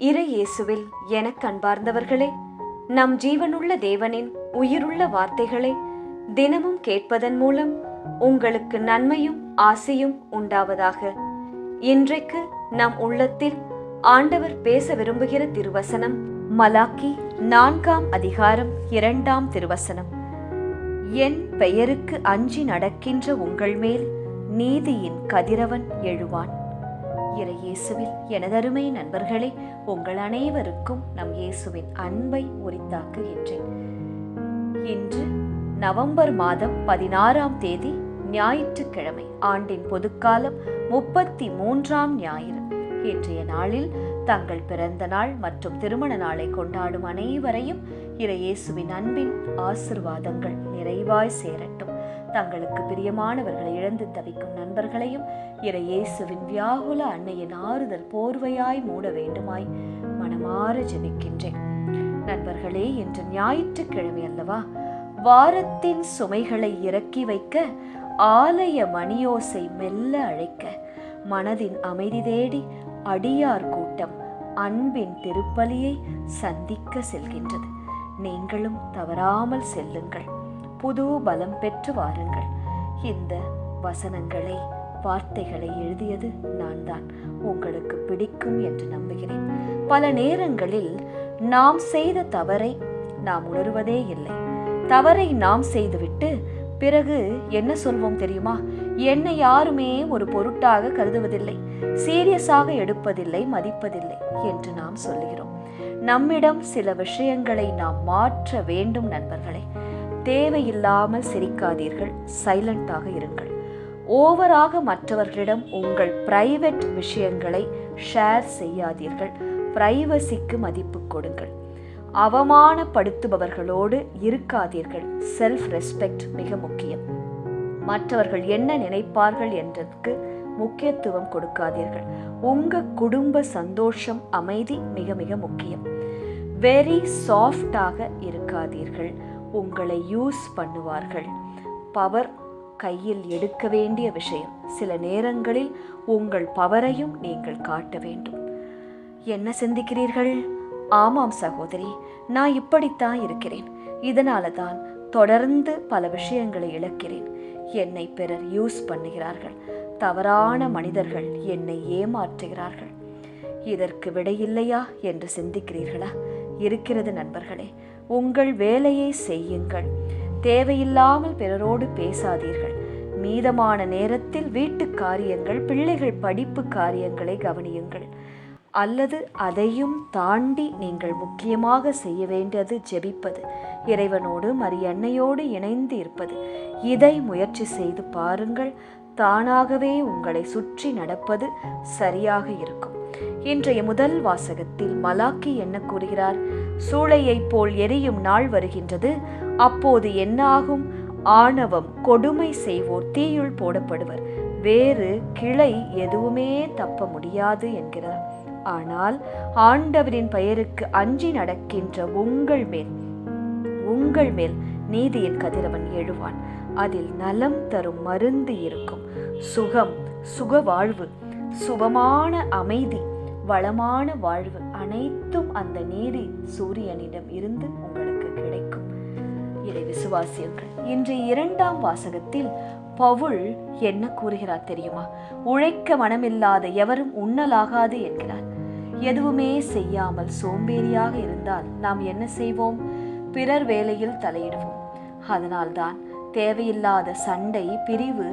இறை இயேசுவில் எனக் அன்பார்ந்தவர்களே நம் ஜீவனுள்ள தேவனின் உயிருள்ள வார்த்தைகளை தினமும் கேட்பதன் மூலம் உங்களுக்கு நன்மையும் ஆசையும் உண்டாவதாக. இன்றைக்கு நம் உள்ளத்தில் ஆண்டவர் பேச விரும்புகிற திருவசனம் மலாக்கி நான்காம் அதிகாரம் இரண்டாம் திருவசனம். என் பெயருக்கு அஞ்சி நடக்கின்ற உங்கள் மேல் நீதியின் கதிரவன் எழுவான். இறையேசுவில் எனதருமை நண்பர்களே உங்கள் அனைவருக்கும் நம் இயேசுவின் அன்பை உரித்தாக்குகின்றேன். இன்று நவம்பர் மாதம் பதினாறாம் தேதி ஞாயிற்றுக்கிழமை ஆண்டின் பொதுக்காலம் முப்பத்தி மூன்றாம் ஞாயிறு. இன்றைய நாளில் தங்கள் பிறந்த நாள் மற்றும் திருமண நாளை கொண்டாடும் அனைவரையும் இறையேசுவின் அன்பின் ஆசிர்வாதங்கள் நிறைவாய் சேரட்டும். தங்களுக்கு பிரியமானவர்களை இழந்து தவிக்கும் நண்பர்களையும் இறையேசுவின் வியாகுல அன்னையின் ஆறுதல் போர்வையாய் மூட வேண்டுமாய் மனமாற ஜெபிக்கின்றேன். நண்பர்களே இன்று ஞாயிற்றுக்கிழமை அல்லவா? வாரத்தின் சுமைகளை இறக்கி வைக்க ஆலய மணியோசை மெல்ல அழைக்க மனதின் அமைதி தேடி அடியார் கூட்டம் அன்பின் திருப்பலியை சந்திக்க செல்கின்றது. நீங்களும் தவறாமல் செல்லுங்கள். புது பலம் பெற்று வாருங்கள். இந்த வசனங்களை வார்த்தைகளை எழுதியது நான் தான் உங்களுக்கு பிடிக்கும் என்று நம்புகிறேன். பல நேரங்களில் நாம் செய்த தவறை நாம் உணர்வதே இல்லை. தவறை நாம் செய்துவிட்டு பிறகு என்ன சொல்வோம் தெரியுமா? என்னை யாருமே ஒரு பொருட்டாக கருதுவதில்லை. சீரியஸாக எடுப்பதில்லை மதிப்பதில்லை என்று நாம் சொல்லுகிறோம். நம்மிடம் சில விஷயங்களை நாம் மாற்ற வேண்டும் நண்பர்களே. தேவையில்லாமல் சிரிக்காதீர்கள். சைலண்டாக இருங்கள். ஓவராக மற்றவர்களிடம் உங்கள் பிரைவேட் விஷயங்களை ஷேர் செய்யாதீர்கள். பிரைவசிக்கு மதிப்பு கொடுங்கள். அவமானப்படுத்துபவர்களோடு இருக்காதீர்கள். செல்ஃப் ரெஸ்பெக்ட் மிக முக்கியம். மற்றவர்கள் என்ன நினைப்பார்கள் என்றதுக்கு முக்கியத்துவம் கொடுக்காதீர்கள். உங்க குடும்ப சந்தோஷம் அமைதி மிக மிக முக்கியம். வெரி சாஃப்டாக இருக்காதீர்கள். உங்களை யூஸ் பண்ணுவார்கள். பவர் கையில் எடுக்க வேண்டிய விஷயம். சில நேரங்களில் உங்கள் பவரையும் நீங்கள் காட்ட வேண்டும். என்ன சிந்திக்கிறீர்கள்? ஆமாம் சகோதரி நான் இப்படித்தான் இருக்கிறேன். இதனால தான் தொடர்ந்து பல விஷயங்களை இழக்கிறேன். என்னை பிறர் யூஸ் பண்ணுகிறார்கள். தவறான மனிதர்கள் என்னை ஏமாற்றுகிறார்கள். இதற்கு விடையில்லையா என்று சிந்திக்கிறீர்களா? இருக்கிறது நண்பர்களே உங்கள் வேலையை செய்யுங்கள். தேவையில்லாமல் பிறரோடு பேசாதீர்கள். மீதமான நேரத்தில் வீட்டு காரியங்கள் பிள்ளைகள் படிப்பு காரியங்களை கவனியுங்கள். அல்லது அதையும் தாண்டி நீங்கள் முக்கியமாக செய்ய வேண்டியது ஜெபிப்பது. இறைவனோடு மரியன்னையோடு இணைந்து இருப்பது. இதை முயற்சி செய்து பாருங்கள். தானாகவே உங்களை சுற்றி நடப்பது சரியாக இருக்கும். இன்றைய முதல் வாசகத்தில் மலாக்கி என்ன கூறுகிறார்? சூளையைப் போல் எரியும் நாள் வருகின்றது. அப்போது என்ன ஆகும் ஆணவம் கொடுமை செய்வோர் தீயுள் போடப்படுவர். வேறு கிளை எதுவுமே தப்ப முடியாது என்கிறார். ஆனால் ஆண்டவரின் பெயருக்கு அஞ்சி நடக்கின்ற உங்கள் மேல் உங்கள் மேல் நீதியின் கதிரவன் எழுவான். அதில் நலம் தரும் மருந்து இருக்கும். சுகம் சுக வாழ்வு சுபமான அமைதி வளமான வாழ்வு. அனைத்தும் அந்த நீதி சூரியனிடம் இருந்து உங்களுக்கு கிடைக்கும். இதை விசுவாசியுங்கள். இன்று இரண்டாம் வாசகத்தில் பவுல் என்ன கூறுகிறார் தெரியுமா? உழைக்க மனமில்லாத எவரும் உண்ணலாகாது என்கிறார். எதுவுமே செய்யாமல் சோம்பேறியாக இருந்தால் நாம் என்ன செய்வோம்? பிறர் வேலையில் தலையிடுவோம். அதனால்தான் தேவையில்லாத சண்டை பிரிவு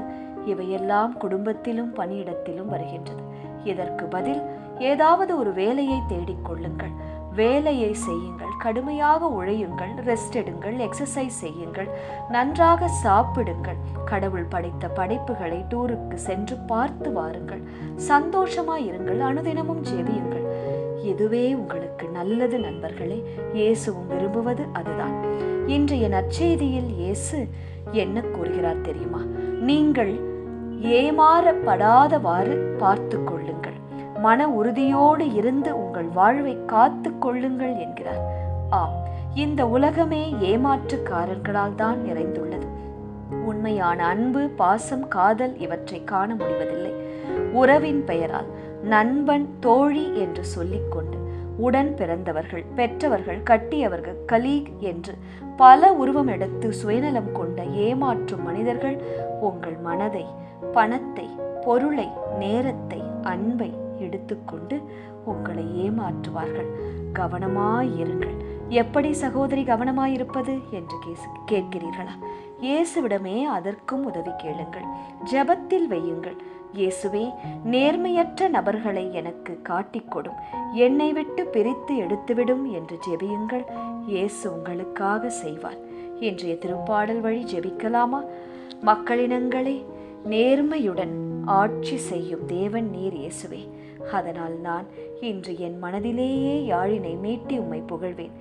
இவையெல்லாம் குடும்பத்திலும் பணியிடத்திலும் வருகின்றது. இதற்கு பதில் ஏதாவது ஒரு வேலையை தேடிக்கொள்ளுங்கள் வேலையை செய்யுங்கள். கடுமையாக உழையுங்கள். ரெஸ்ட் எடுங்கள். எக்ஸசைஸ் செய்யுங்கள். நன்றாக சாப்பிடுங்கள். கடவுள் படைத்த படைப்புகளை டூருக்கு சென்று பார்த்து வாருங்கள். சந்தோஷமாய் இருங்கள். அனுதினமும் ஜெபியுங்கள். இதுவே உங்களுக்கு நல்லது நண்பர்களே. இயேசுவும் விரும்புவது அதுதான். இன்றைய நற்செய்தியில் இயேசு என்ன கூறுகிறார் தெரியுமா? நீங்கள் ஏமாறப்படாதவாறு பார்த்து கொள்ளுங்கள். மன உறுதியோடு இருந்து உங்கள் வாழ்வை காத்து கொள்ளுங்கள் என்கிறார். ஆம் இந்த உலகமே ஏமாற்றுக்காரர்களால் தான் நிறைந்துள்ளது. உண்மையான அன்பு பாசம் காதல் இவற்றை காண முடிவதில்லை. உறவின் பெயரால் நண்பன் தோழி என்று சொல்லிக்கொண்டு உடன் பிறந்தவர்கள் பெற்றவர்கள் கட்டியவர்கள் கலீக் என்று பல உருவம் எடுத்து சுயநலம் கொண்ட ஏமாற்றும் மனிதர்கள் உங்கள் மனதை பணத்தை பொருளை நேரத்தை அன்பை எடுத்துக்கொண்டு உங்களை ஏமாற்றுவார்கள் கவனமாயிருங்கள் எப்படி சகோதரி கவனமாயிருப்பது என்று கேசு கேட்கிறீர்களா? இயேசுவிடமே அதற்கும் உதவி கேளுங்கள். ஜெபத்தில் வையுங்கள். இயேசுவே நேர்மையற்ற நபர்களை எனக்கு காட்டிக் கொடும் என்னை விட்டு பிரித்து எடுத்துவிடும் என்று ஜெபியுங்கள். இயேசு உங்களுக்காக செய்வார். இன்றைய திருப்பாடல் வழி ஜெபிக்கலாமா? மக்களினங்களே நேர்மையுடன் ஆட்சி செய்யும் தேவன் நீர் இயேசுவே. அதனால் நான் இன்று என் மனதிலேயே யாழினை மீட்டி உம்மை புகழ்வேன்.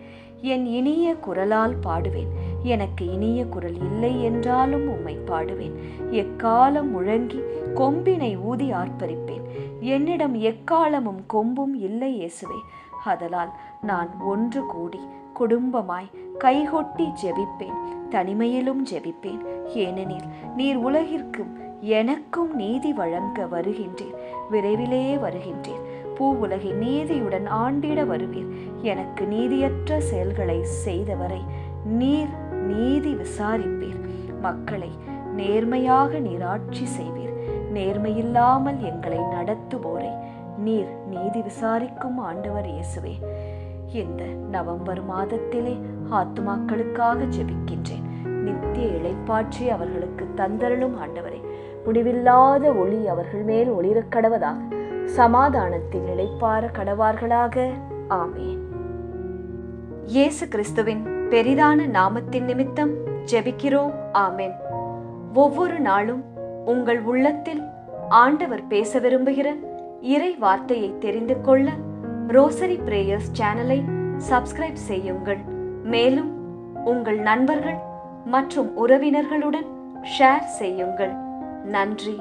என் இனிய குரலால் பாடுவேன். எனக்கு இனிய குரல் இல்லை என்றாலும் உம்மை பாடுவேன். எக்காலம் முழங்கி கொம்பினை ஊதி ஆர்ப்பரிப்பேன். என்னிடம் எக்காலமும் கொம்பும் இல்லை இயேசுவே. அதலால் நான் ஒன்று கூடி குடும்பமாய் கைகொட்டி ஜெபிப்பேன். தனிமையிலும் ஜெபிப்பேன். ஏனெனில் நீர் உலகிற்கும் எனக்கும் நீதி வழங்க வருகின்றீர். விரைவிலே வருகின்றீர். பூ உலகின் நீதியுடன் ஆண்டிட வருவீர். எனக்கு நீதியற்ற செயல்களை செய்தவரை நீர் நீதி விசாரிப்பீர். மக்களை நேர்மையாக நீர் ஆட்சி செய்வீர். நேர்மையில்லாமல் எங்களை நடத்துவோரை நீர் நீதி விசாரிக்கும் ஆண்டவர் இயேசுவே. இந்த நவம்பர் மாதத்திலே ஆத்துமாக்களுக்காக ஜெபிக்கின்றேன். நித்திய இழைப்பாற்றி அவர்களுக்கு தந்தருளும் ஆண்டவரே. முடிவில்லாத ஒளி அவர்கள் மேல் ஒளிரக் கடவதாக சமாதானத்தில் நிலைப்பார கடவார்களாக. ஆமேன். இயேசு கிறிஸ்துவின் பெரிதான நாமத்தின் நிமித்தம் ஜெபிக்கிறோம். ஆமேன். ஒவ்வொரு நாளும் உங்கள் உள்ளத்தில் ஆண்டவர் பேச விரும்புகிற இறை வார்த்தையை தெரிந்து கொள்ள ரோசரி பிரேயர்ஸ் சேனலை சப்ஸ்கிரைப் செய்யுங்கள். மேலும் உங்கள் நண்பர்கள் மற்றும் உறவினர்களுடன் ஷேர் செய்யுங்கள். நன்றி.